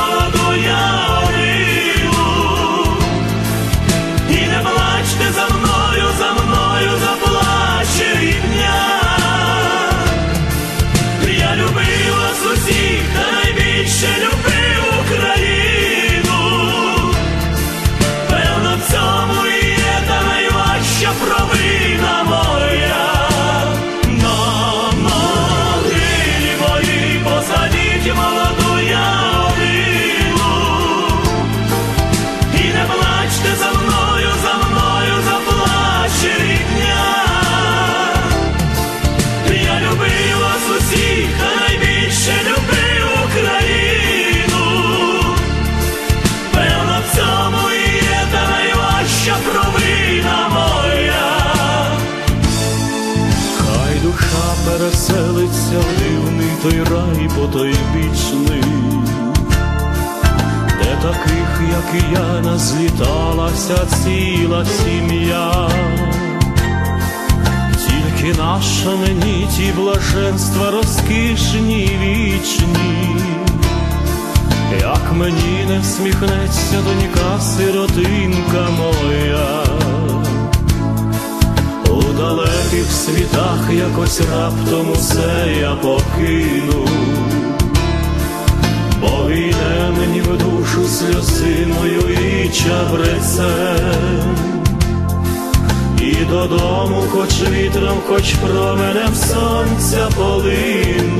Father. Переселиться в дивний той рай потойбічний, де таких, як і я, назліталася ціла сім'я. Тільки наша мені ті блаженства розкішні вічні, як мені не всміхнеться донька сиротинка моя, світах якось раптом усе я покину, бо війне мені в душу сльозиною і чабрецем. І додому, хоч вітром, хоч променем сонця полину,